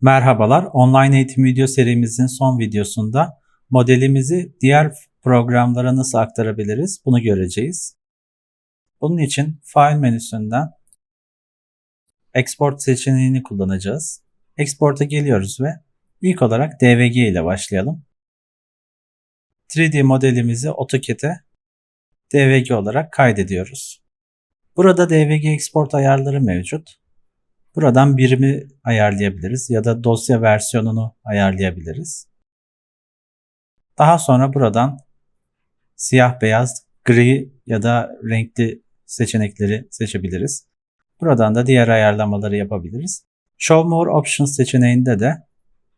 Merhabalar, online eğitim video serimizin son videosunda modelimizi diğer programlara nasıl aktarabiliriz bunu göreceğiz. Bunun için File menüsünden Export seçeneğini kullanacağız. Export'a geliyoruz ve ilk olarak DVG ile başlayalım. 3D modelimizi AutoCAD'e DVG olarak kaydediyoruz. Burada DVG export ayarları mevcut. Buradan birimi ayarlayabiliriz ya da dosya versiyonunu ayarlayabiliriz. Daha sonra buradan siyah beyaz, gri ya da renkli seçenekleri seçebiliriz. Buradan da diğer ayarlamaları yapabiliriz. Show More Options seçeneğinde de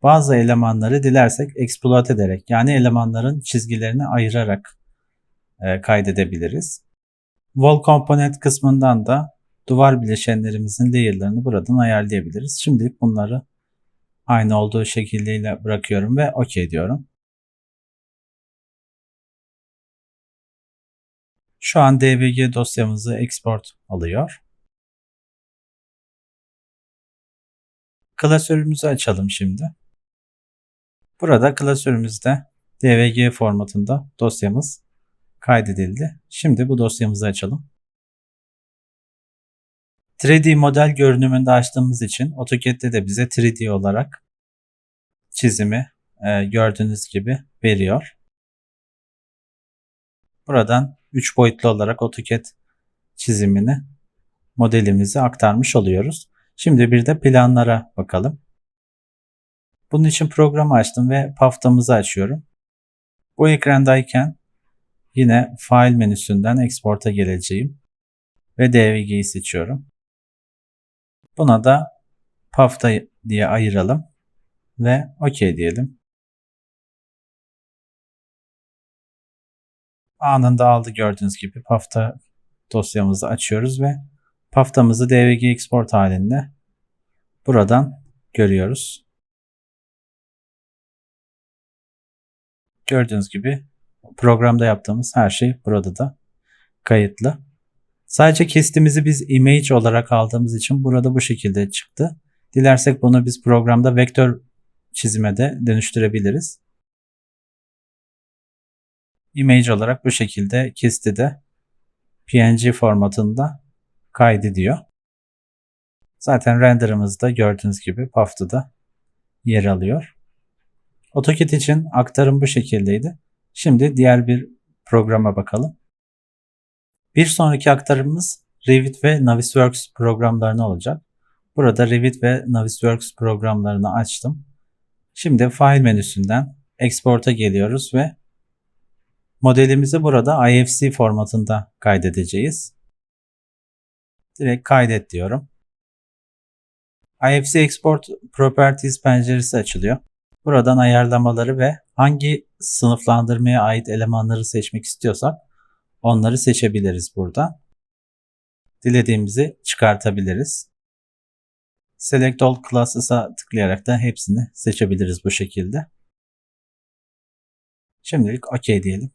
bazı elemanları dilersek exploit ederek yani elemanların çizgilerini ayırarak e, kaydedebiliriz. Wall Component kısmından da duvar bileşenlerimizin layer'larını buradan ayarlayabiliriz. Şimdilik bunları aynı olduğu şekilde bırakıyorum ve OK diyorum. Şu an DVG dosyamızı export alıyor. Klasörümüzü açalım şimdi. Burada klasörümüzde DVG formatında dosyamız kaydedildi. Şimdi bu dosyamızı açalım. 3D model görünümünde açtığımız için AutoCAD'de de bize 3D olarak çizimi e, gördüğünüz gibi veriyor. Buradan 3 boyutlu olarak AutoCAD çizimini modelimize aktarmış oluyoruz. Şimdi bir de planlara bakalım. Bunun için programı açtım ve paftamızı açıyorum. Bu ekrandayken yine File menüsünden Export'a geleceğim ve DVG'yi seçiyorum. Buna da pafta diye ayıralım ve OK diyelim. Anında aldı gördüğünüz gibi pafta dosyamızı açıyoruz ve paftamızı DVG export halinde buradan görüyoruz. Gördüğünüz gibi programda yaptığımız her şey burada da kayıtlı. Sadece kestiğimizi biz image olarak aldığımız için burada bu şekilde çıktı. Dilersek bunu biz programda vektör çizime de dönüştürebiliriz. Image olarak bu şekilde kesti de PNG formatında kaydediyor. Zaten renderımızda gördüğünüz gibi PAF'ta yer alıyor. AutoCAD için aktarım bu şekildeydi. Şimdi diğer bir programa bakalım. Bir sonraki aktarımımız Revit ve Navisworks programlarına olacak. Burada Revit ve Navisworks programlarını açtım. Şimdi File menüsünden Export'a geliyoruz ve modelimizi burada IFC formatında kaydedeceğiz. Direkt kaydet diyorum. IFC Export Properties penceresi açılıyor. Buradan ayarlamaları ve hangi sınıflandırmaya ait elemanları seçmek istiyorsak Onları seçebiliriz burada. Dilediğimizi çıkartabiliriz. Select All Classes'a tıklayarak da hepsini seçebiliriz bu şekilde. Şimdilik OK diyelim.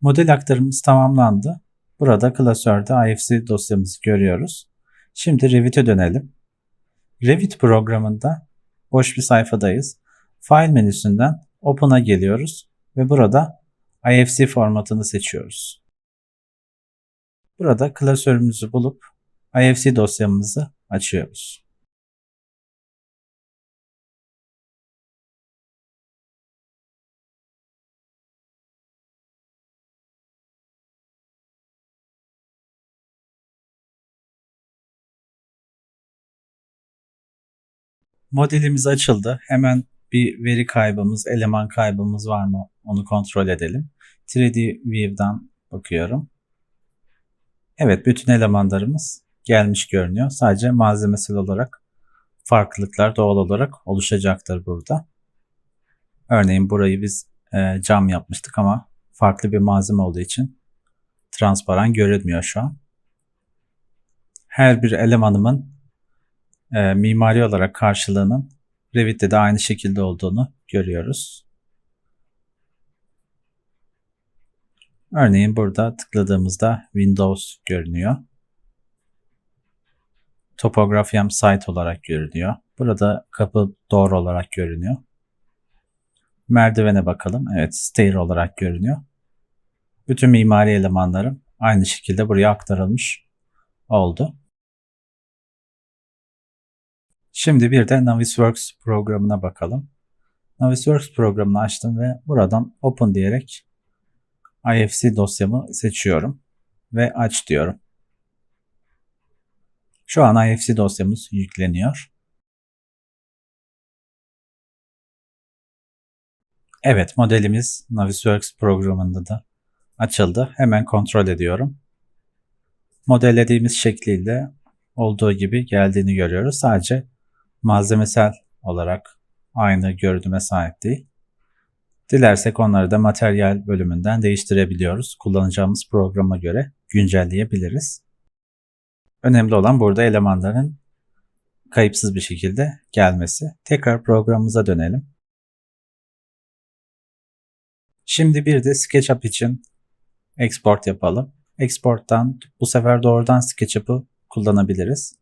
Model aktarımımız tamamlandı. Burada klasörde IFC dosyamızı görüyoruz. Şimdi Revit'e dönelim. Revit programında boş bir sayfadayız. File menüsünden Open'a geliyoruz ve burada IFC formatını seçiyoruz. Burada klasörümüzü bulup IFC dosyamızı açıyoruz. Modelimiz açıldı. Hemen bir veri kaybımız, eleman kaybımız var mı onu kontrol edelim. 3D View'dan bakıyorum. Evet bütün elemanlarımız gelmiş görünüyor. Sadece malzemesel olarak farklılıklar doğal olarak oluşacaktır burada. Örneğin burayı biz e, cam yapmıştık ama farklı bir malzeme olduğu için transparan görünmüyor şu an. Her bir elemanımın e, mimari olarak karşılığının Revit'te de aynı şekilde olduğunu görüyoruz. Örneğin burada tıkladığımızda Windows görünüyor. Topografyam site olarak görünüyor. Burada kapı door olarak görünüyor. Merdivene bakalım. Evet stair olarak görünüyor. Bütün mimari elemanlarım aynı şekilde buraya aktarılmış oldu. Şimdi bir de Navisworks programına bakalım. Navisworks programını açtım ve buradan Open diyerek IFC dosyamı seçiyorum ve aç diyorum. Şu an IFC dosyamız yükleniyor. Evet modelimiz Navisworks programında da açıldı. Hemen kontrol ediyorum. Modellediğimiz şekliyle olduğu gibi geldiğini görüyoruz. Sadece malzemesel olarak aynı görünüme sahip değil. Dilersek onları da materyal bölümünden değiştirebiliyoruz. Kullanacağımız programa göre güncelleyebiliriz. Önemli olan burada elemanların kayıpsız bir şekilde gelmesi. Tekrar programımıza dönelim. Şimdi bir de SketchUp için export yapalım. Export'tan bu sefer doğrudan SketchUp'ı kullanabiliriz.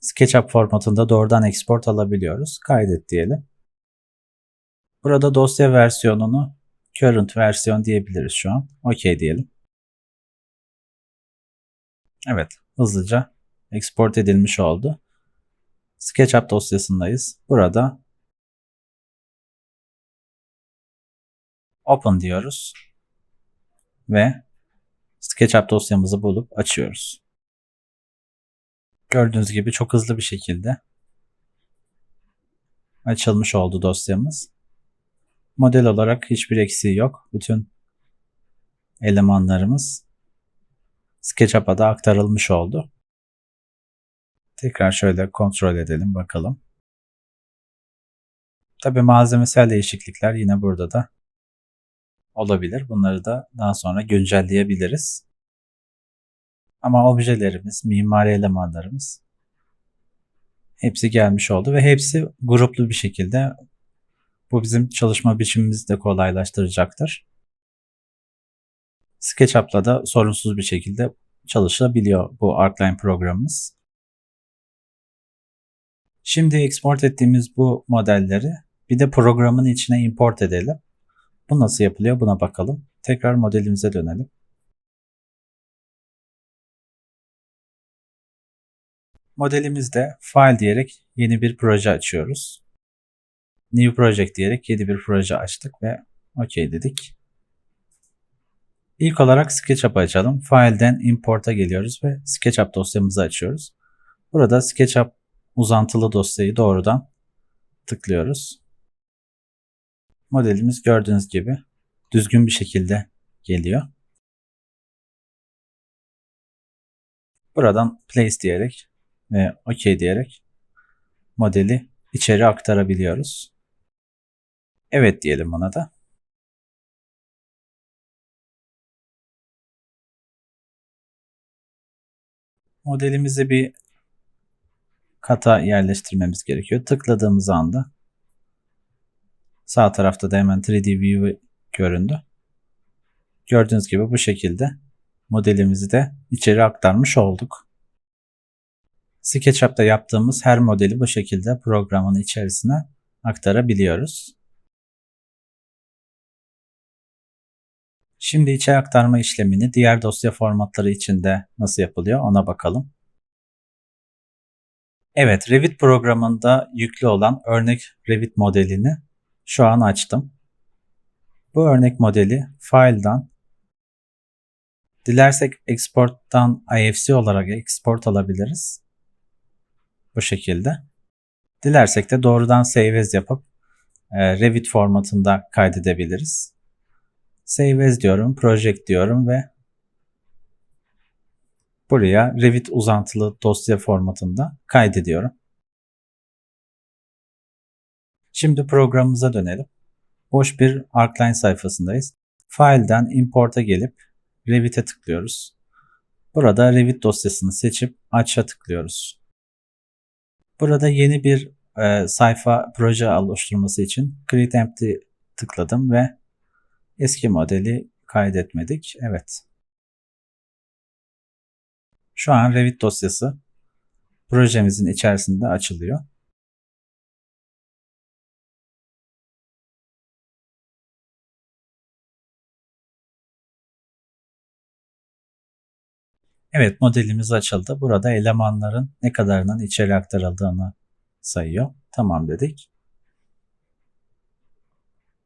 SketchUp formatında doğrudan export alabiliyoruz. Kaydet diyelim. Burada dosya versiyonunu current versiyon diyebiliriz şu an. OK diyelim. Evet, hızlıca export edilmiş oldu. SketchUp dosyasındayız. Burada Open diyoruz ve SketchUp dosyamızı bulup açıyoruz. Gördüğünüz gibi çok hızlı bir şekilde açılmış oldu dosyamız. Model olarak hiçbir eksiği yok. Bütün elemanlarımız SketchUp'a da aktarılmış oldu. Tekrar şöyle kontrol edelim bakalım. Tabi malzemesel değişiklikler yine burada da olabilir. Bunları da daha sonra güncelleyebiliriz. Ama objelerimiz, mimari elemanlarımız hepsi gelmiş oldu ve hepsi gruplu bir şekilde bu bizim çalışma biçimimizi de kolaylaştıracaktır. SketchUp'la da sorunsuz bir şekilde çalışabiliyor bu Arcline programımız. Şimdi export ettiğimiz bu modelleri bir de programın içine import edelim. Bu nasıl yapılıyor buna bakalım. Tekrar modelimize dönelim. Modelimizde file diyerek yeni bir proje açıyoruz. New Project diyerek yeni bir proje açtık ve OK dedik. İlk olarak SketchUp açalım. File'den Import'a geliyoruz ve SketchUp dosyamızı açıyoruz. Burada SketchUp uzantılı dosyayı doğrudan tıklıyoruz. Modelimiz gördüğünüz gibi düzgün bir şekilde geliyor. Buradan Place diyerek ve OK diyerek modeli içeri aktarabiliyoruz. Evet diyelim buna da. Modelimizi bir kata yerleştirmemiz gerekiyor. Tıkladığımız anda sağ tarafta da hemen 3D View göründü. Gördüğünüz gibi bu şekilde modelimizi de içeri aktarmış olduk. SketchUp'ta yaptığımız her modeli bu şekilde programın içerisine aktarabiliyoruz. Şimdi içe aktarma işlemini diğer dosya formatları içinde nasıl yapılıyor ona bakalım. Evet, Revit programında yüklü olan örnek Revit modelini şu an açtım. Bu örnek modeli file'dan dilersek export'tan IFC olarak export alabiliriz. Bu şekilde. Dilersek de doğrudan save as yapıp e, Revit formatında kaydedebiliriz. Save as diyorum, project diyorum ve buraya Revit uzantılı dosya formatında kaydediyorum. Şimdi programımıza dönelim. Boş bir Arcline sayfasındayız. File'den Import'a gelip Revit'e tıklıyoruz. Burada Revit dosyasını seçip Aç'a tıklıyoruz. Burada yeni bir e, sayfa proje oluşturması için Create Empty tıkladım ve eski modeli kaydetmedik. Evet. Şu an Revit dosyası projemizin içerisinde açılıyor. Evet modelimiz açıldı. Burada elemanların ne kadarının içeri aktarıldığını sayıyor. Tamam dedik.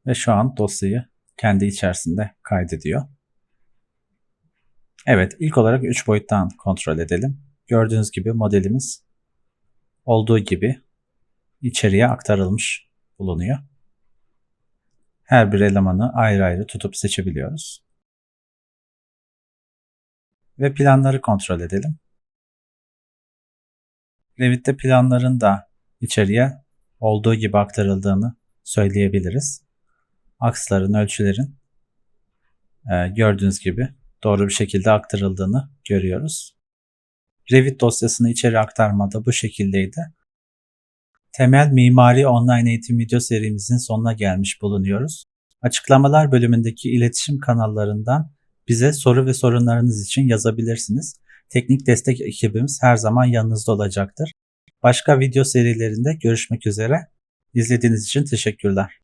Ve şu an dosyayı kendi içerisinde kaydediyor. Evet ilk olarak 3 boyuttan kontrol edelim. Gördüğünüz gibi modelimiz olduğu gibi içeriye aktarılmış bulunuyor. Her bir elemanı ayrı ayrı tutup seçebiliyoruz. Ve planları kontrol edelim. Revit'te planların da içeriye olduğu gibi aktarıldığını söyleyebiliriz. Aksların, ölçülerin e, gördüğünüz gibi doğru bir şekilde aktarıldığını görüyoruz. Revit dosyasını içeri aktarmada bu şekildeydi. Temel Mimari Online Eğitim video serimizin sonuna gelmiş bulunuyoruz. Açıklamalar bölümündeki iletişim kanallarından bize soru ve sorunlarınız için yazabilirsiniz. Teknik destek ekibimiz her zaman yanınızda olacaktır. Başka video serilerinde görüşmek üzere. İzlediğiniz için teşekkürler.